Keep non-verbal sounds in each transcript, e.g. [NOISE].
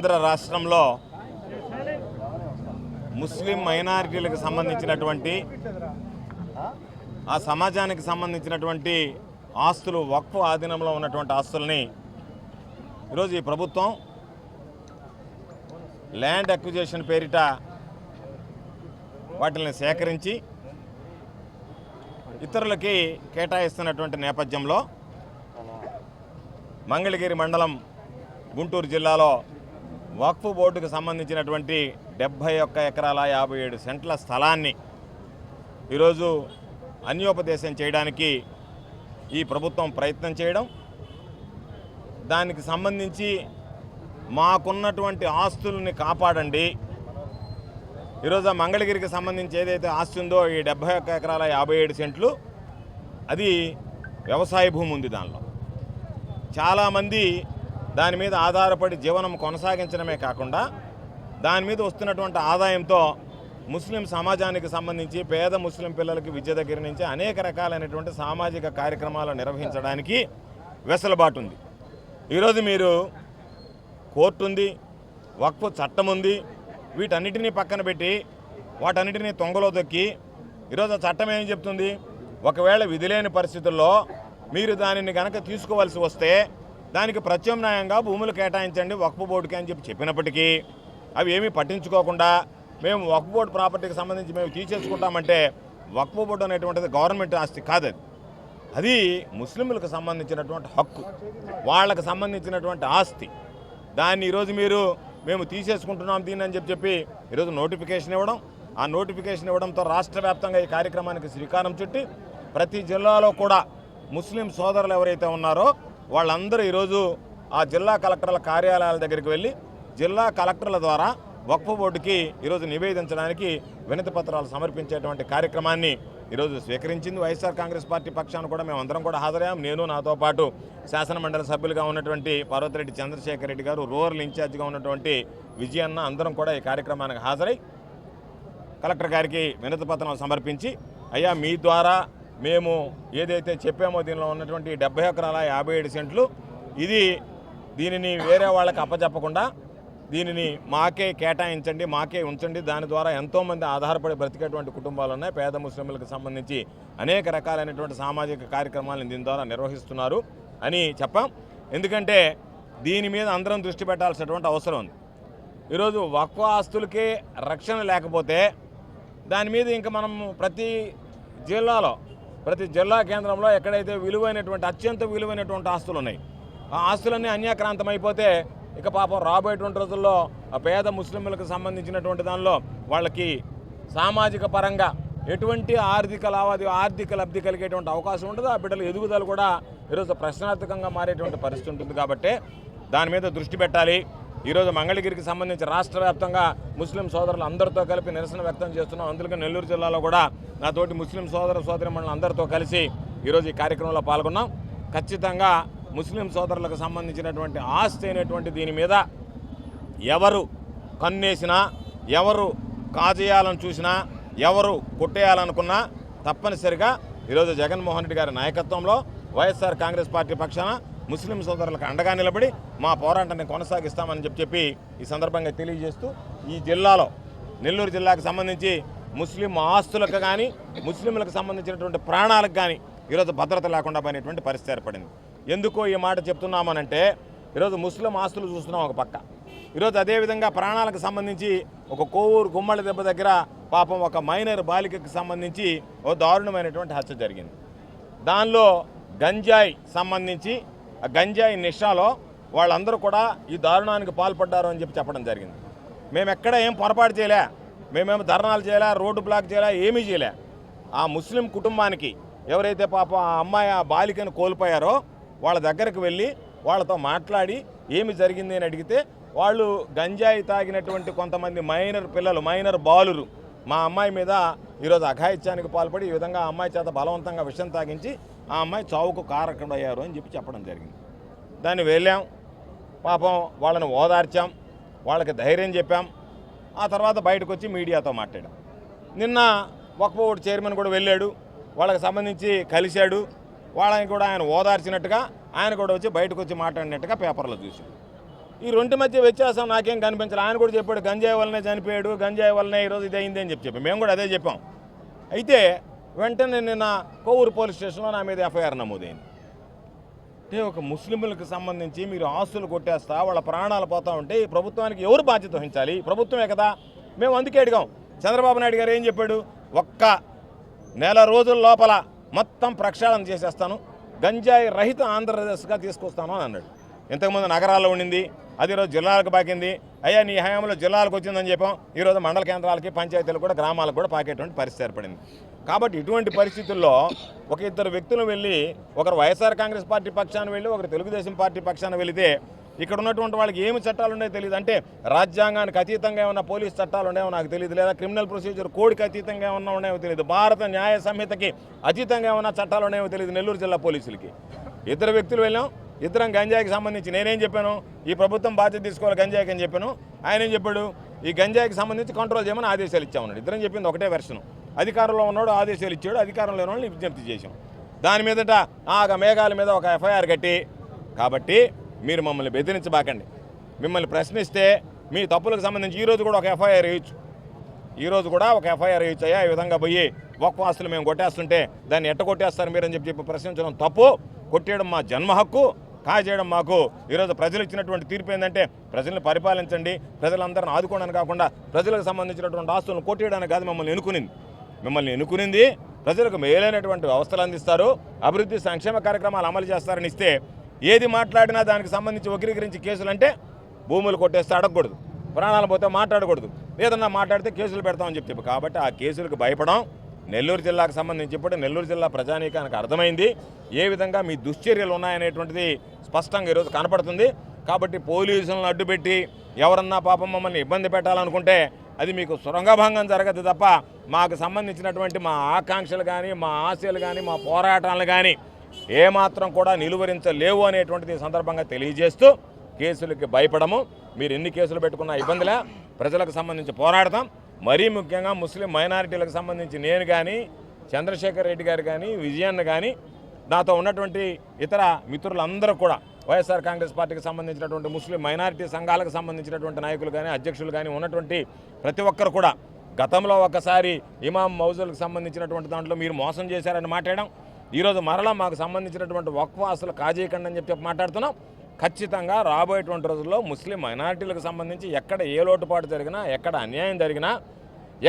ఆంధ్ర రాష్ట్రంలో ముస్లిం మైనారిటీలకు సంబంధించినటువంటి ఆ సమాజానికి సంబంధించినటువంటి ఆస్తులు వక్ఫ్ ఆధీనంలో ఉన్నటువంటి ఆస్తుల్ని ఈరోజు ఈ ప్రభుత్వం ల్యాండ్ అక్విజేషన్ పేరిట వాటిని సేకరించి ఇతరులకి కేటాయిస్తున్నటువంటి నేపథ్యంలో మంగళగిరి మండలం గుంటూరు జిల్లాలో వక్ఫ్ బోర్డుకు సంబంధించినటువంటి డెబ్భై ఒక్క ఎకరాల యాభై ఏడు సెంట్ల స్థలాన్ని ఈరోజు అన్యోపదేశం చేయడానికి ఈ ప్రభుత్వం ప్రయత్నం చేయడం దానికి సంబంధించి మాకున్నటువంటి ఆస్తుల్ని కాపాడండి. ఈరోజు మంగళగిరికి సంబంధించి ఏదైతే ఆస్తి ఉందో ఈ డెబ్బై ఒక్క ఎకరాల యాభై ఏడు సెంట్లు అది వ్యవసాయ భూమి ఉంది దానిలో. చాలామంది దాని మీద ఆధారపడి జీవనం కొనసాగించడమే కాకుండా దాని మీద వస్తున్నటువంటి ఆదాయంతో ముస్లిం సమాజానికి సంబంధించి పేద ముస్లిం పిల్లలకి విద్య దగ్గర నుంచి అనేక రకాలైనటువంటి సామాజిక కార్యక్రమాలు నిర్వహించడానికి వెసులుబాటు ఉంది. ఈరోజు మీరు కోర్టు ఉంది వక్ఫ్ చట్టం ఉంది వీటన్నిటినీ పక్కన పెట్టి వాటన్నిటినీ తొంగలో దొక్కి ఈరోజు చట్టం ఏం చెప్తుంది? ఒకవేళ విధిలేని పరిస్థితుల్లో మీరు దానిని కనుక తీసుకోవాల్సి వస్తే దానికి ప్రత్యామ్నాయంగా భూములు కేటాయించండి వక్ఫ్ బోర్డుకి అని చెప్పి చెప్పినప్పటికీ అవి ఏమీ పట్టించుకోకుండా మేము వక్ఫ్ బోర్డు ప్రాపర్టీకి సంబంధించి మేము తీసేసుకుంటామంటే వక్ఫ్ బోర్డు అనేటువంటిది గవర్నమెంట్ ఆస్తి కాదు అది అది ముస్లింలకు సంబంధించినటువంటి హక్కు వాళ్ళకి సంబంధించినటువంటి ఆస్తి. దాన్ని ఈరోజు మీరు మేము తీసేసుకుంటున్నాం దీన్ని అని చెప్పి చెప్పి ఈరోజు నోటిఫికేషన్ ఇవ్వడం ఆ నోటిఫికేషన్ ఇవ్వడంతో రాష్ట్ర వ్యాప్తంగా ఈ కార్యక్రమానికి శ్రీకారం చుట్టి ప్రతి జిల్లాలో కూడా ముస్లిం సోదరులు ఎవరైతే ఉన్నారో వాళ్ళందరూ ఈరోజు ఆ జిల్లా కలెక్టర్ల కార్యాలయాల దగ్గరికి వెళ్ళి జిల్లా కలెక్టర్ల ద్వారా వక్ఫ్ బోర్డుకి ఈరోజు నివేదించడానికి వినతి పత్రాలు సమర్పించేటువంటి కార్యక్రమాన్ని ఈరోజు స్వీకరించింది వైఎస్ఆర్ కాంగ్రెస్ పార్టీ పక్షాన కూడా మేము అందరం కూడా హాజరయ్యాం. నేను నాతో పాటు శాసనమండలి సభ్యులుగా ఉన్నటువంటి పార్వతిరెడ్డి చంద్రశేఖర్ రెడ్డి గారు రూరల్ ఇన్ఛార్జిగా ఉన్నటువంటి విజయన్న అందరం కూడా ఈ కార్యక్రమానికి హాజరై కలెక్టర్ గారికి వినతి పత్రం సమర్పించి అయ్యా మీ ద్వారా మేము ఏదైతే చెప్పామో దీనిలో ఉన్నటువంటి డెబ్బై ఎకరాల యాభై ఏడు సెంట్లు ఇది దీనిని వేరే వాళ్ళకి అప్పచెప్పకుండా దీనిని మాకే కేటాయించండి మాకే ఉంచండి. దాని ద్వారా ఎంతోమంది ఆధారపడి బ్రతికేటువంటి కుటుంబాలు ఉన్నాయి. పేద ముస్లింలకు సంబంధించి అనేక రకాలైనటువంటి సామాజిక కార్యక్రమాలను దీని ద్వారా నిర్వహిస్తున్నారు అని చెప్పాం. ఎందుకంటే దీని మీద అందరం దృష్టి పెట్టాల్సినటువంటి అవసరం ఉంది. ఈరోజు వక్వ ఆస్తులకే రక్షణ లేకపోతే దాని మీద ఇంకా మనం ప్రతి జిల్లాలో ప్రతి జిల్లా కేంద్రంలో ఎక్కడైతే విలువైనటువంటి అత్యంత విలువైనటువంటి ఆస్తులు ఉన్నాయి ఆ ఆస్తులన్నీ అన్యాక్రాంతమైపోతే అయిపోతే ఇక పాపం రాబోయేటువంటి రోజుల్లో ఆ పేద ముస్లింలకు సంబంధించినటువంటి దానిలో వాళ్ళకి సామాజిక పరంగా ఎటువంటి ఆర్థిక లావాదేవీ ఆర్థిక లబ్ధి కలిగేటువంటి అవకాశం ఉండదు. ఆ బిడ్డల ఎదుగుదల కూడా ఈరోజు ప్రశ్నార్థకంగా మారేటువంటి పరిస్థితి ఉంటుంది. కాబట్టి దాని మీద దృష్టి పెట్టాలి. ఈరోజు మంగళగిరికి సంబంధించి రాష్ట్ర వ్యాప్తంగా ముస్లిం సోదరులు అందరితో కలిపి నిరసన వ్యక్తం చేస్తున్నాం. అందులో నెల్లూరు జిల్లాలో కూడా నాతోటి ముస్లిం సోదర సోదరి అందరితో కలిసి ఈరోజు ఈ కార్యక్రమంలో పాల్గొన్నాం. ఖచ్చితంగా ముస్లిం సోదరులకు సంబంధించినటువంటి ఆస్తి అయినటువంటి దీని మీద ఎవరు కన్నేసినా ఎవరు కాజేయాలని చూసినా ఎవరు కొట్టేయాలనుకున్నా తప్పనిసరిగా ఈరోజు జగన్మోహన్ రెడ్డి గారి నాయకత్వంలో వైఎస్ఆర్ కాంగ్రెస్ పార్టీ పక్షాన ముస్లిం సోదరులకు అండగా నిలబడి మా పోరాటాన్ని కొనసాగిస్తామని చెప్పి చెప్పి ఈ సందర్భంగా తెలియజేస్తూ ఈ జిల్లాలో నెల్లూరు జిల్లాకు సంబంధించి ముస్లిం ఆస్తులకు కానీ ముస్లింలకు సంబంధించినటువంటి ప్రాణాలకు కానీ ఈరోజు భద్రత లేకుండా పోయినటువంటి పరిస్థితి ఏర్పడింది. ఎందుకో ఈ మాట చెప్తున్నామనంటే ఈరోజు ముస్లిం ఆస్తులు చూస్తున్నాం ఒక పక్క. ఈరోజు అదేవిధంగా ప్రాణాలకు సంబంధించి ఒక కోవూరు గుమ్మడి దెబ్బ దగ్గర పాపం ఒక మైనర్ బాలికకు సంబంధించి ఓ దారుణమైనటువంటి హత్య జరిగింది. దానిలో గంజాయి సంబంధించి గంజాయి నిషాలో వాళ్ళందరూ కూడా ఈ దారుణానికి పాల్పడ్డారు అని చెప్పి చెప్పడం జరిగింది. మేము ఎక్కడ ఏం పొరపాటు చేయలే మేమేం ధర్నాలు చేయలే రోడ్డు బ్లాక్ చేయలే ఏమీ చేయలే. ఆ ముస్లిం కుటుంబానికి ఎవరైతే పాపం ఆ అమ్మాయి ఆ బాలికను కోల్పోయారో వాళ్ళ దగ్గరికి వెళ్ళి వాళ్ళతో మాట్లాడి ఏమి జరిగింది అని అడిగితే వాళ్ళు గంజాయి తాగినటువంటి కొంతమంది మైనర్ పిల్లలు మైనర్ బాలురు మా అమ్మాయి మీద ఈరోజు అఘాయిత్యానికి పాల్పడి ఈ విధంగా అమ్మాయి చేత బలవంతంగా విషం తాగించి ఆ అమ్మాయి చావుకు కారకుడయ్యారు అని చెప్పి చెప్పడం జరిగింది. దాన్ని వెళ్ళాం. పాపం వాళ్ళని ఓదార్చాం. వాళ్ళకి ధైర్యం చెప్పాం. ఆ తర్వాత బయటకు వచ్చి మీడియాతో మాట్లాడాం. నిన్న వక్ఫోర్డ్ చైర్మన్ కూడా వెళ్ళాడు. వాళ్ళకి సంబంధించి కలిశాడు. వాళ్ళని కూడా ఆయన ఓదార్చినట్టుగా ఆయన కూడా వచ్చి బయటకు వచ్చి మాట్లాడినట్టుగా పేపర్లో చూసాడు ఈ రెండు మధ్య వ్యత్యాసం నాకేం కనిపించలేదు ఆయన కూడా చెప్పాడు గంజాయి వల్లనే చనిపోయాడు. గంజాయి వల్లనే ఈరోజు ఇది అయింది అని చెప్పి చెప్పి. మేము కూడా అదే చెప్పాం. అయితే వెంటనే నిన్న కోవూరు పోలీస్ స్టేషన్లో నా మీద ఎఫ్ఐఆర్ నమోదైంది. అంటే ఒక ముస్లింలకు సంబంధించి మీరు ఆస్తులు కొట్టేస్తా వాళ్ళ ప్రాణాలు పోతా ఉంటే ఈ ప్రభుత్వానికి ఎవరు బాధ్యత వహించాలి? ప్రభుత్వమే కదా. మేము అందుకే అడిగాం. చంద్రబాబు నాయుడు గారు ఏం చెప్పాడు? ఒక్క నెల రోజుల లోపల మొత్తం ప్రక్షాళన చేసేస్తాను. గంజాయి రహిత ఆంధ్రప్రదేశ్గా తీసుకొస్తాను అని అన్నాడు. ఇంతకుముందు నగరాల్లో ఉండింది. అది ఈరోజు జిల్లాలకు పాకింది. అయ్యా నీ హయాంలో జిల్లాలకు వచ్చిందని చెప్పాం. ఈరోజు మండల కేంద్రాలకి పంచాయతీలకు కూడా గ్రామాలకు కూడా పాకేటువంటి పరిస్థితి ఏర్పడింది. కాబట్టి ఇటువంటి పరిస్థితుల్లో ఒక ఇద్దరు వ్యక్తులు వెళ్ళి ఒకరు వైఎస్ఆర్ కాంగ్రెస్ పార్టీ పక్షాన వెళ్ళి ఒకరు తెలుగుదేశం పార్టీ పక్షాన వెళితే ఇక్కడ ఉన్నటువంటి వాళ్ళకి ఏమి చట్టాలు ఉన్నాయో తెలియదు అంటే రాజ్యాంగానికి అతీతంగా ఉన్న పోలీస్ చట్టాలు ఉన్నాయో నాకు తెలియదు లేదా క్రిమినల్ ప్రొసీజర్ కోడ్కి అతీతంగా ఏమన్నా ఉన్నాయో తెలియదు భారత న్యాయ సంహితకి అతీతంగా ఉన్న చట్టాలు ఉన్నాయో తెలియదు నెల్లూరు జిల్లా పోలీసులకి. ఇద్దరు వ్యక్తులు వెళ్ళాం. ఇద్దరం గంజాయికి సంబంధించి నేనేం చెప్పాను? ఈ ప్రభుత్వం బాధ్యత తీసుకోవాలి గంజాయికి అని చెప్పాను. ఆయన ఏం చెప్పాడు? ఈ గంజాయికి సంబంధించి కంట్రోల్ చేయమని ఆదేశాలు ఇచ్చామన్నాడు ఇద్దరం చెప్పింది ఒకటే వెర్షన్ అధికారంలో ఉన్నాడు ఆదేశాలు ఇచ్చాడు అధికారంలో లేని వాళ్ళని విజ్ఞప్తి చేశాం. దాని మీదట ఆగ మేఘాల మీద ఒక ఎఫ్ఐఆర్ కట్టి కాబట్టి మీరు మమ్మల్ని బెదిరించబాకండి. మిమ్మల్ని ప్రశ్నిస్తే మీ తప్పులకు సంబంధించి ఈరోజు కూడా ఒక ఎఫ్ఐఆర్ వేయచ్చు. ఈరోజు కూడా ఒక ఎఫ్ఐఆర్ వేయచ్చు అయ్యా ఈ విధంగా పోయి ఒక్క మేము కొట్టేస్తుంటే దాన్ని ఎట్ట కొట్టేస్తారు మీరని చెప్పి చెప్పి ప్రశ్నించడం తప్పు. కొట్టేయడం మా జన్మ హక్కు. కాజేయడం మాకు ఈరోజు ప్రజలు ఇచ్చినటువంటి తీర్పు ఏంటంటే ప్రజల్ని పరిపాలించండి ప్రజలందరిని ఆదుకోవడానికి కాకుండా ప్రజలకు సంబంధించినటువంటి ఆస్తులను కొట్టేయడానికి కాదు మమ్మల్ని ఎన్నుకునింది. మిమ్మల్ని ఎన్నుకునింది ప్రజలకు మేలైనటువంటి వ్యవస్థలు అందిస్తారు అభివృద్ధి సంక్షేమ కార్యక్రమాలు అమలు చేస్తారని ఇస్తే ఏది మాట్లాడినా దానికి సంబంధించి వక్రీకరించి కేసులు అంటే భూములు కొట్టేస్తే అడగకూడదు ప్రాణాలు పోతే మాట్లాడకూడదు. ఏదన్నా మాట్లాడితే కేసులు పెడతామని చెప్తే చెప్పి కాబట్టి ఆ కేసులకు భయపడం నెల్లూరు జిల్లాకు సంబంధించి ఇప్పుడు నెల్లూరు జిల్లా ప్రజానీకానికి అర్థమైంది. ఏ విధంగా మీ దుశ్చర్యలు ఉన్నాయనేటువంటిది స్పష్టంగా ఈరోజు కనపడుతుంది. కాబట్టి పోలీసులను అడ్డుపెట్టి ఎవరన్నా పాపం మమ్మల్ని ఇబ్బంది పెట్టాలనుకుంటే అది మీకు సొరంగభంగం జరగదు తప్ప మాకు సంబంధించినటువంటి మా ఆకాంక్షలు కానీ మా ఆశలు కానీ మా పోరాటాలు కానీ ఏమాత్రం కూడా నిలువరించలేవు అనేటువంటిది సందర్భంగా తెలియజేస్తూ కేసులకి భయపడము. మీరు ఎన్ని కేసులు పెట్టుకున్నా ఇబ్బందిలే. ప్రజలకు సంబంధించి పోరాడతాం. మరీ ముఖ్యంగా ముస్లిం మైనారిటీలకు సంబంధించి నేను కానీ చంద్రశేఖర్ రెడ్డి గారు కానీ విజయన్న కానీ నాతో ఉన్నటువంటి ఇతర మిత్రులందరూ కూడా వైఎస్ఆర్ కాంగ్రెస్ పార్టీకి సంబంధించినటువంటి ముస్లిం మైనారిటీ సంఘాలకు సంబంధించినటువంటి నాయకులు కానీ అధ్యక్షులు కానీ ఉన్నటువంటి ప్రతి ఒక్కరు కూడా గతంలో ఒకసారి ఇమాం మౌజులకు సంబంధించినటువంటి దాంట్లో మీరు మోసం చేశారని మాట్లాడడం ఈరోజు మరలా మాకు సంబంధించినటువంటి వక్వాసులు కాజేయకండి అని చెప్పి మాట్లాడుతున్నాం. ఖచ్చితంగా రాబోయేటువంటి రోజుల్లో ముస్లిం మైనార్టీలకు సంబంధించి ఎక్కడ ఏ లోటుపాటు జరిగినా ఎక్కడ అన్యాయం జరిగినా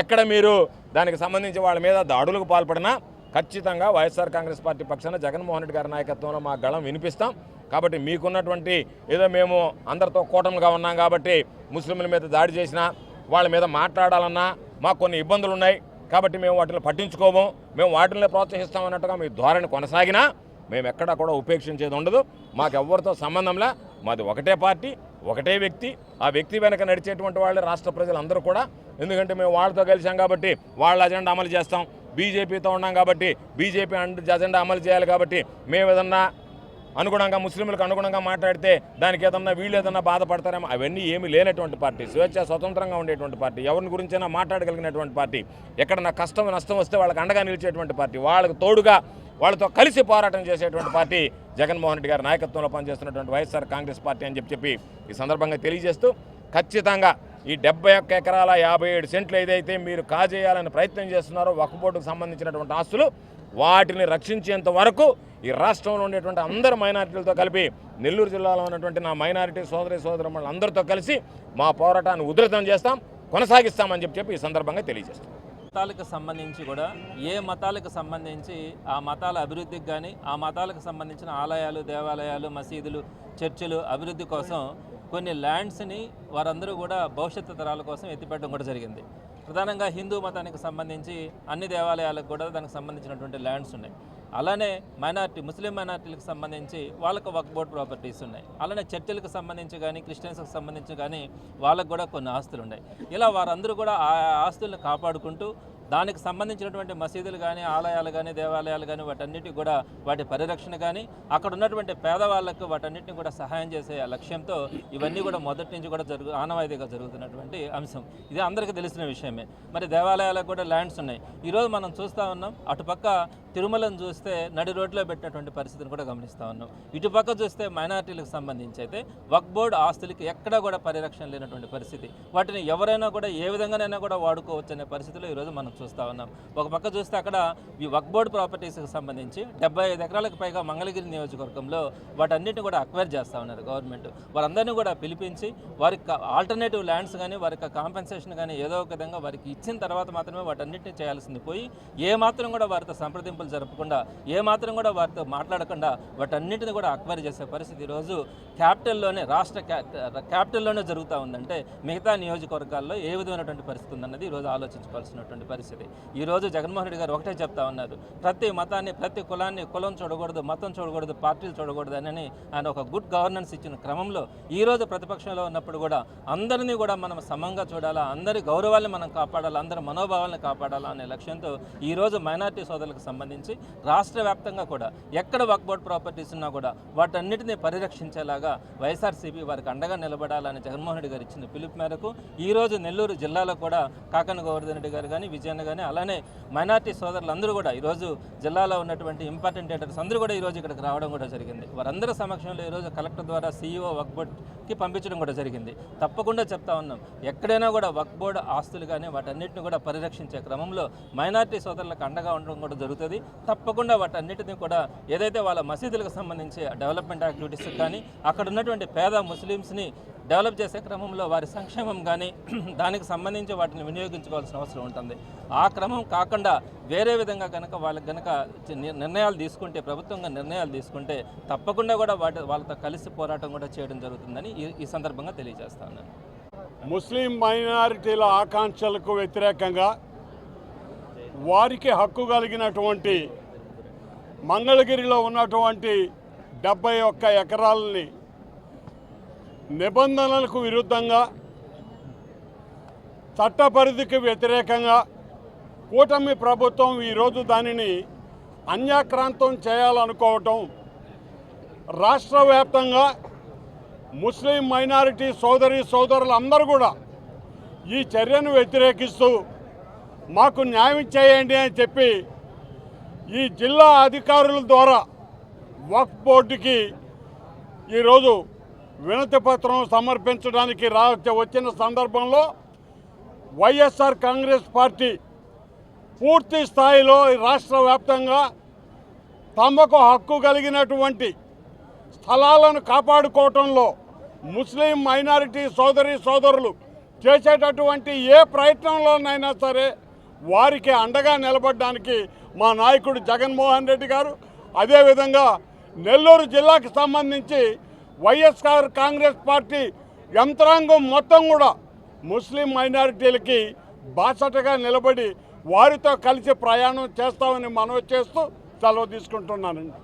ఎక్కడ మీరు దానికి సంబంధించి వాళ్ళ మీద దాడులకు పాల్పడినా ఖచ్చితంగా వైఎస్ఆర్ కాంగ్రెస్ పార్టీ పక్షాన జగన్మోహన్ రెడ్డి గారి నాయకత్వంలో మా గళం వినిపిస్తాం. కాబట్టి మీకున్నటువంటి ఏదో మేము అందరితో కూటమిగా ఉన్నాం కాబట్టి ముస్లింల మీద దాడి చేసినా వాళ్ళ మీద మాట్లాడాలన్నా మాకు కొన్ని ఇబ్బందులు ఉన్నాయి కాబట్టి మేము వాటిని పట్టించుకోము. మేము వాటిని ప్రోత్సహిస్తామన్నట్టుగా మీ ధోరణి కొనసాగినా మేము ఎక్కడా కూడా ఉపేక్షించేది ఉండదు. మాకు ఎవరితో సంబంధంలా మాది ఒకటే పార్టీ ఒకటే వ్యక్తి. ఆ వ్యక్తి వెనక నడిచేటువంటి వాళ్ళే రాష్ట్ర ప్రజలందరూ కూడా. ఎందుకంటే మేము వాళ్ళతో కలిసాం కాబట్టి వాళ్ళ అజెండా అమలు చేస్తాం. బీజేపీతో ఉన్నాం కాబట్టి బీజేపీ అజెండా అమలు చేయాలి కాబట్టి మేము ఏదన్నా అనుగుణంగా ముస్లింలకు అనుగుణంగా మాట్లాడితే దానికి ఏదన్నా వీళ్ళు ఏదన్నా బాధపడతారేమో అవన్నీ ఏమీ లేనటువంటి పార్టీ. స్వేచ్ఛ స్వతంత్రంగా ఉండేటువంటి పార్టీ. ఎవరిని గురించైనా మాట్లాడగలిగినటువంటి పార్టీ. ఎక్కడన్నా కష్టం నష్టం వస్తే వాళ్ళకి అండగా నిలిచేటువంటి పార్టీ. వాళ్ళకి తోడుగా వాళ్ళతో కలిసి పోరాటం చేసేటువంటి పార్టీ జగన్మోహన్ రెడ్డి గారి నాయకత్వంలో పనిచేస్తున్నటువంటి వైఎస్ఆర్ కాంగ్రెస్ పార్టీ అని చెప్పి చెప్పి ఈ సందర్భంగా తెలియజేస్తూ ఖచ్చితంగా ఈ డెబ్బై ఒక్క ఎకరాల యాభై ఏడు సెంట్లు ఏదైతే మీరు కాజేయాలని ప్రయత్నం చేస్తున్నారో వక్ఫ్ బోర్డుకు సంబంధించినటువంటి ఆస్తులు వాటిని రక్షించేంత వరకు ఈ రాష్ట్రంలో ఉండేటువంటి అందరు మైనారిటీలతో కలిపి నెల్లూరు జిల్లాలో ఉన్నటువంటి నా మైనారిటీ సోదరి సోదరులు అందరితో కలిసి మా పోరాటాన్ని ఉధృతం చేస్తాం కొనసాగిస్తామని చెప్పి చెప్పి ఈ సందర్భంగా తెలియజేస్తాం. మతాలకు సంబంధించి కూడా ఏ మతాలకు సంబంధించి ఆ మతాల అభివృద్ధికి కానీ ఆ మతాలకు సంబంధించిన ఆలయాలు దేవాలయాలు మసీదులు చర్చిలు అభివృద్ధి కోసం కొన్ని ల్యాండ్స్ని వారందరూ కూడా భవిష్యత్తు తరాల కోసం ఎత్తిపెట్టడం కూడా జరిగింది. ప్రధానంగా హిందూ మతానికి సంబంధించి అన్ని దేవాలయాలకు కూడా దానికి సంబంధించినటువంటి ల్యాండ్స్ ఉన్నాయి. అలానే మైనార్టీ ముస్లిం మైనార్టీలకు సంబంధించి వాళ్ళకు వక్ బోర్డ్ ప్రాపర్టీస్ ఉన్నాయి. అలానే చర్చిలకు సంబంధించి కానీ క్రిస్టియన్స్కి సంబంధించి కానీ వాళ్ళకు కూడా కొన్ని ఆస్తులు ఉన్నాయి ఇలా వారందరూ కూడా ఆ ఆస్తులను కాపాడుకుంటూ దానికి సంబంధించినటువంటి మసీదులు కానీ ఆలయాలు కానీ దేవాలయాలు కానీ వాటన్నిటి కూడా వాటి పరిరక్షణ కానీ అక్కడ ఉన్నటువంటి పేదవాళ్ళకు వాటన్నిటిని కూడా సహాయం చేసే లక్ష్యంతో ఇవన్నీ కూడా మొదటి నుంచి కూడా జరుగు ఆనవాయితీగా జరుగుతున్నటువంటి అంశం. ఇది అందరికీ తెలిసిన విషయమే. మరి దేవాలయాలకు కూడా ల్యాండ్స్ ఉన్నాయి. ఈరోజు మనం చూస్తూ ఉన్నాం అటుపక్క తిరుమలను చూస్తే నడి రోడ్లో పెట్టినటువంటి పరిస్థితిని కూడా గమనిస్తూ ఉన్నాం. ఇటుపక్క చూస్తే మైనారిటీలకు సంబంధించి అయితే వక్ బోర్డు ఆస్తులకి ఎక్కడా కూడా పరిరక్షణ లేనటువంటి పరిస్థితి. వాటిని ఎవరైనా కూడా ఏ విధంగానైనా కూడా వాడుకోవచ్చు అనే పరిస్థితిలో ఈరోజు మనం చూస్తూ ఉన్నాం. ఒక పక్క చూస్తే అక్కడ ఈ వక్ బోర్డు ప్రాపర్టీస్కి సంబంధించి డెబ్బై ఐదు ఎకరాలకు పైగా మంగళగిరి నియోజకవర్గంలో వాటన్నిటిని కూడా అక్వైర్ చేస్తూ ఉన్నారు గవర్నమెంట్ వారందరినీ కూడా పిలిపించి వారికి ఆల్టర్నేటివ్ ల్యాండ్స్ కానీ వారికి కాంపెన్సేషన్ కానీ ఏదో ఒక విధంగా వారికి ఇచ్చిన తర్వాత మాత్రమే వాటన్నిటిని చేయాల్సింది పోయి ఏ మాత్రం కూడా వారితో సంప్రదింపులు జరపకుండా ఏ మాత్రం కూడా వారితో మాట్లాడకుండా వాటన్నిటిని కూడా అక్వైర్ చేసే పరిస్థితి ఈరోజు క్యాపిటల్లోనే రాష్ట్ర క్యాపిటల్లోనే జరుగుతూ ఉందంటే మిగతా నియోజకవర్గాల్లో ఏ విధమైనటువంటి పరిస్థితి ఉందన్నది ఈరోజు ఆలోచించుకోవాల్సినటువంటి పరిస్థితి. ఈరోజు జగన్మోహన్ రెడ్డి గారు ఒకటే చెప్తా ఉన్నారు. ప్రతి మతాన్ని ప్రతి కులాన్ని కులం చూడకూడదు మతం చూడకూడదు పార్టీలు చూడకూడదు అని ఆయన ఒక గుడ్ గవర్నెన్స్ ఇచ్చిన క్రమంలో ఈ రోజు ప్రతిపక్షంలో ఉన్నప్పుడు కూడా అందరినీ కూడా మనం సమంగా చూడాలా అందరి గౌరవాల్ని మనం కాపాడాలి అందరి మనోభావాలను కాపాడాలా అనే లక్ష్యంతో ఈ రోజు మైనార్టీ సోదరులకు సంబంధించి రాష్ట్ర వ్యాప్తంగా కూడా ఎక్కడ వక్బోర్డ్ ప్రాపర్టీస్ ఉన్నా కూడా వాటన్నిటిని పరిరక్షించేలాగా వైఎస్ఆర్సీపీ వారికి అండగా నిలబడాలని జగన్మోహన్ రెడ్డి గారు ఇచ్చిన పిలుపు మేరకు ఈ రోజు నెల్లూరు జిల్లాలో కూడా కాకన గోవర్ధన్ రెడ్డి గారు కానీ విజయన్న కానీ అలానే మైనార్టీ సోదరులందరూ కూడా ఈరోజు జిల్లాలో ఉన్నటువంటి ఇంపార్టెంట్ లీడర్స్ అందరూ కూడా ఈరోజు ఇక్కడికి రావడం కూడా జరిగింది. వారందరి సమక్షంలో ఈరోజు కలెక్టర్ ద్వారా సీఈఓ వక్ బోర్డ్కి పంపించడం కూడా జరిగింది. తప్పకుండా చెప్తా ఉన్నాం. ఎక్కడైనా కూడా వక్ బోర్డ్ ఆస్తులు కానీ వాటన్నిటిని కూడా పరిరక్షించే క్రమంలో మైనార్టీ సోదరులకు అండగా ఉండడం కూడా జరుగుతుంది. తప్పకుండా వాటన్నిటిని కూడా ఏదైతే వాళ్ళ మసీదులకు సంబంధించి డెవలప్మెంట్ యాక్టివిటీస్ కానీ అక్కడ ఉన్నటువంటి పేద ముస్లిమ్స్ని డెవలప్ చేసే క్రమంలో వారి సంక్షేమం కానీ [CLEARS THROAT] దానికి సంబంధించి వాటిని వినియోగించుకోవాల్సిన అవసరం ఉంటుంది. ఆ క్రమం కాకుండా వేరే విధంగా కనుక వాళ్ళకి కనుక నిర్ణయాలు తీసుకుంటే ప్రభుత్వంగా నిర్ణయాలు తీసుకుంటే తప్పకుండా కూడా వాటి వాళ్ళతో కలిసి పోరాటం కూడా చేయడం జరుగుతుందని ఈ సందర్భంగా తెలియజేస్తాను ముస్లిం మైనారిటీల ఆకాంక్షలకు వ్యతిరేకంగా వారికి హక్కు కలిగినటువంటి మంగళగిరిలో ఉన్నటువంటి డెబ్బై ఒక్క ఎకరాలని నిబంధనలకు విరుద్ధంగా చట్ట పరిధికి వ్యతిరేకంగా కూటమి ప్రభుత్వం ఈరోజు దానిని అన్యాక్రాంతం చేయాలనుకోవటం రాష్ట్ర వ్యాప్తంగా ముస్లిం మైనారిటీ సోదరి సోదరులందరూ కూడా ఈ చర్యను వ్యతిరేకిస్తూ మాకు న్యాయం చేయండి అని చెప్పి ఈ జిల్లా అధికారుల ద్వారా వక్ఫ్ బోర్డుకి ఈరోజు వినతి పత్రం సమర్పించడానికి రా వచ్చిన సందర్భంలో వైఎస్ఆర్ కాంగ్రెస్ పార్టీ పూర్తి స్థాయిలో రాష్ట్ర వ్యాప్తంగా తమకు హక్కు కలిగినటువంటి స్థలాలను కాపాడుకోవటంలో ముస్లిం మైనారిటీ సోదరి సోదరులు చేసేటటువంటి ఏ ప్రయత్నంలోనైనా సరే వారికి అండగా నిలబడడానికి మా నాయకుడు జగన్మోహన్ రెడ్డి గారు అదేవిధంగా నెల్లూరు జిల్లాకు సంబంధించి వైఎస్ఆర్ కాంగ్రెస్ పార్టీ యంత్రాంగం మొత్తం కూడా ముస్లిం మైనారిటీలకి బాసటగా నిలబడి వారితో కలిసి ప్రయాణం చేస్తామని మనవి చేస్తూ సెలవు తీసుకుంటున్నానండి.